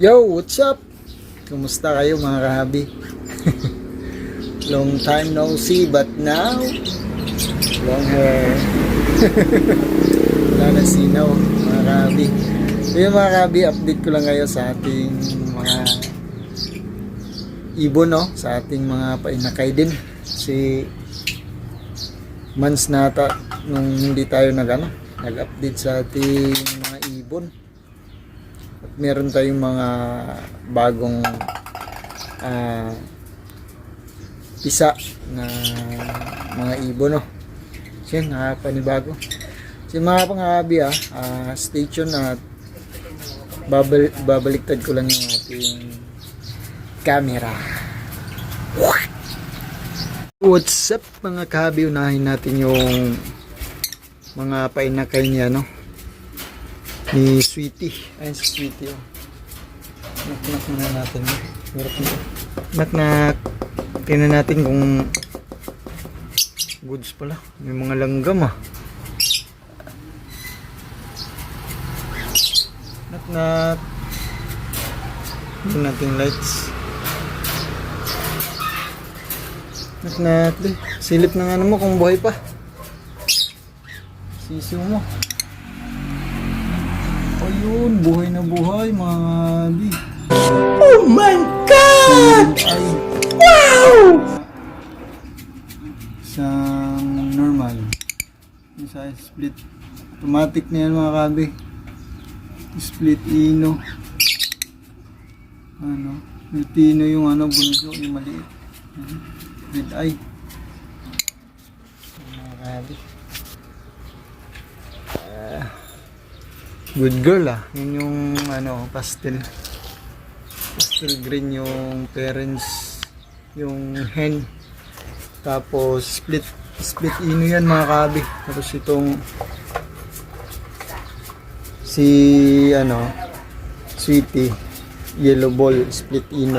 Yo, what's up? Kumusta kayo mga kahabi? Long time no see, but now, long hair. Wala na sinaw, mga kahabi. Yung mga kahabi, update ko lang kayo sa ating mga ibon, no? Sa ating mga painakay din. Si months na ata nung hindi tayo nag, ano, nag-update sa ating mga ibon. Meron tayong mga bagong ah, pisa na mga ibon no. So yun, nakapanibago. So yung mga pangabi ah, ah, stay tuned at babal babaliktad ko lang yung ating camera. What's up mga kahabi? Unahin natin yung mga painakay niya no ni Sweetie. Ayun si Sweetie oh. Knock-knock muna natin. Na. Knock-knock. Tingnan natin kung goods pala. May mga langgam ah. Knock-knock. Tingnan natin lights. Knock-knock. Silip ng ano mo kung buhay pa. Sisiw mo. Ayun, buhay na buhay mga bi. Oh my God! Ay, wow! Isang normal. Isa split. Automatic na yan mga kabi. Split ino. Ano? Lutino yung ano, bunso, yung maliit. Red eye. Mga kabi. Good girl ah. Yun yung ano, pastel. Pastel green yung parents. Yung hen. Tapos split split ino yan mga kabi. Tapos itong si ano sweetie yellow ball split ino.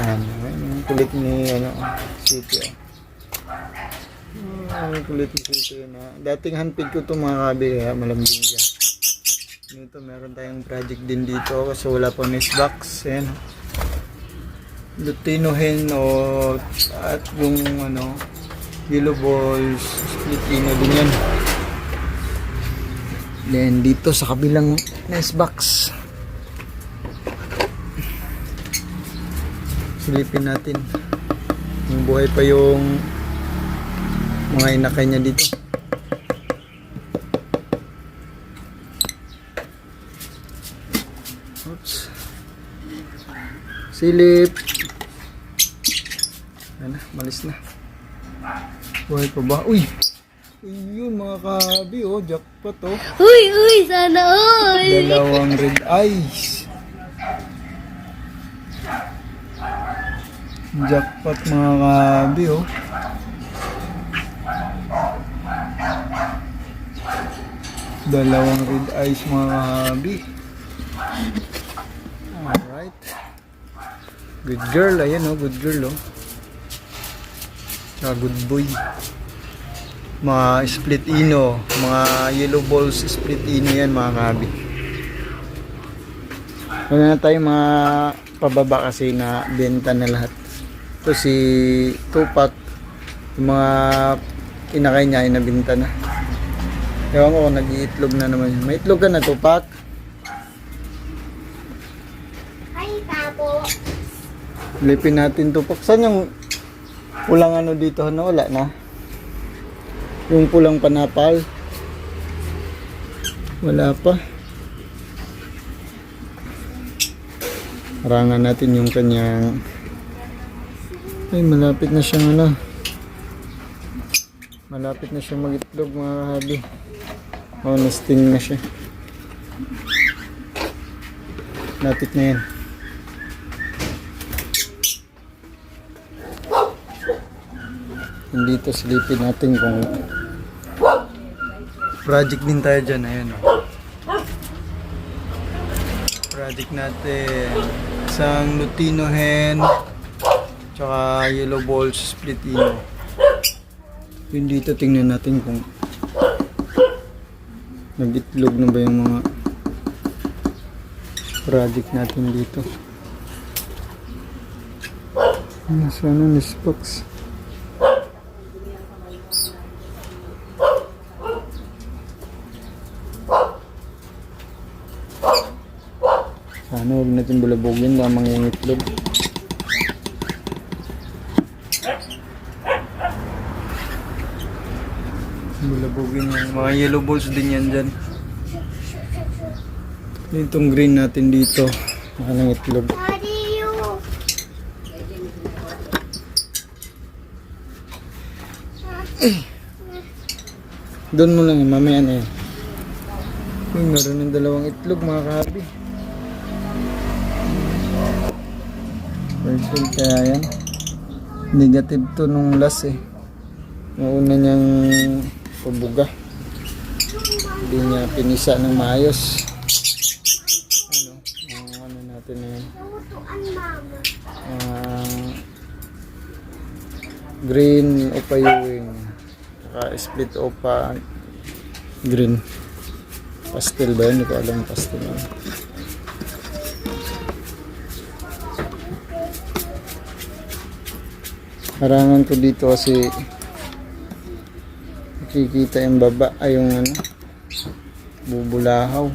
Ano, yung kulit ni ano sweetie. Oh. Ang kulit ni sweetie na. Dating handpid ko to mga kabi kaya malambing siya. Dito meron tayong project din dito kasi wala pa nest box. Ayan. Lutino hen o at yung ano yellow balls split ino din yan. Then dito sa kabilang nest box. Silipin natin. Yung buhay pa yung mga inakay niya dito. Oops. Silip. Ayan na, malis na. Buhay pa ba? Uy! Yun mga kahabi, oh. Jackpot, oh. Uy, uy, sana all! Dalawang red eyes. Jackpot mga kahabi, oh. Dalawang red eyes mga kahabi. Alright. Good girl, ayan oh, good girl oh. Tsaka good boy. Mga split ino, mga yellow balls split ino yan mga kabi. Wala na tayo mga pababa kasi na benta na lahat. Ito si Tupac, yung mga inakay niya ay nabinta na. Ewan ko nag-iitlog na naman yun. May itlog ka na Tupac? Ay, tapo. Lipin natin Tupac. Saan yung pulang ano dito na wala na? Yung pulang panapal? Wala pa. Harangan natin yung kanyang ay malapit na siyang ano malapit na siyang mag-itlog mga kahabi. Oh nesting na siya. Lapit na yan. Dito silipin natin kung project din tayo dyan. Ayun oh. project natin. Isang Lutino hen tsaka yellow balls split ino yun dito tingnan natin kung nag-itlog na ba yung mga project natin dito. Nasa ano, Miss Box. Sana huwag natin bulabugin lamang yung itlog. Bulabugin yan. Mga yellow balls din yan dyan. Itong green natin dito. Mga itlog. Doon mo lang yun, mamaya na yan. Uy, meron ng dalawang itlog mga kahabi. Person kaya yan. Negative to nung last eh. Nauna niyang pabuga. Hindi niya pinisa ng maayos. Ano? Ang ano natin na yun. Ah, green opa ewing saka split opa green pastel ba yun? hindi ko alam pastel na harangan ko dito kasi nakikita yung baba ay yung ano bubulahaw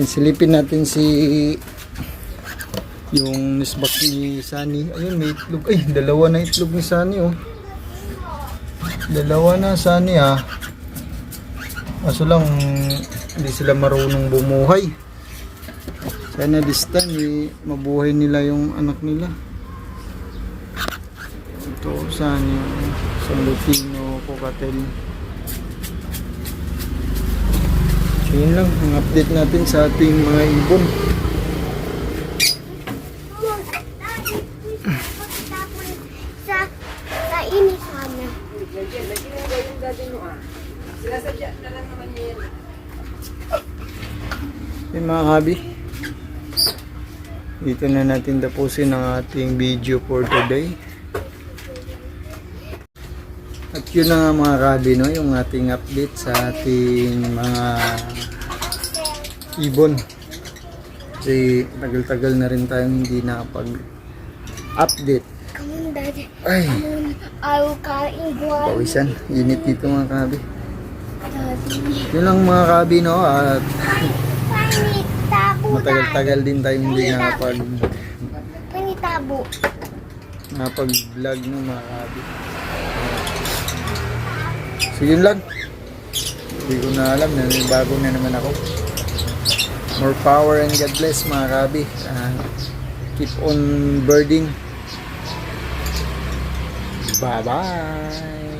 Yan, silipin natin si yung nisbak ni Sunny. Ayun, may itlog. Ay, dalawa na itlog ni Sunny, oh. Dalawa na, Sunny, ah. Kaso lang, hindi sila marunong bumuhay. Sana this time, eh, mabuhay nila yung anak nila. Ito, Sunny. San Lupino, Cocatel. So, yun lang, ang update natin sa ating mga ibon. Yung mga kabi, dito na natin tapusin ang ating video for today. At yun na nga mga kabi, no, yung ating update sa ating mga ibon. Kasi tagal-tagal na rin tayong hindi on, Daddy. Ay, pawisan. Init dito mga kabi. Yun lang mga kabi, no, at matagal-tagal din tayong hindi nakapag Panit tabo. nakapag-vlog no mga kabi. So yun lang. Hindi ko na alam bago na naman ako. More power and God bless mga kabi. Ah, keep on birding. Bye bye.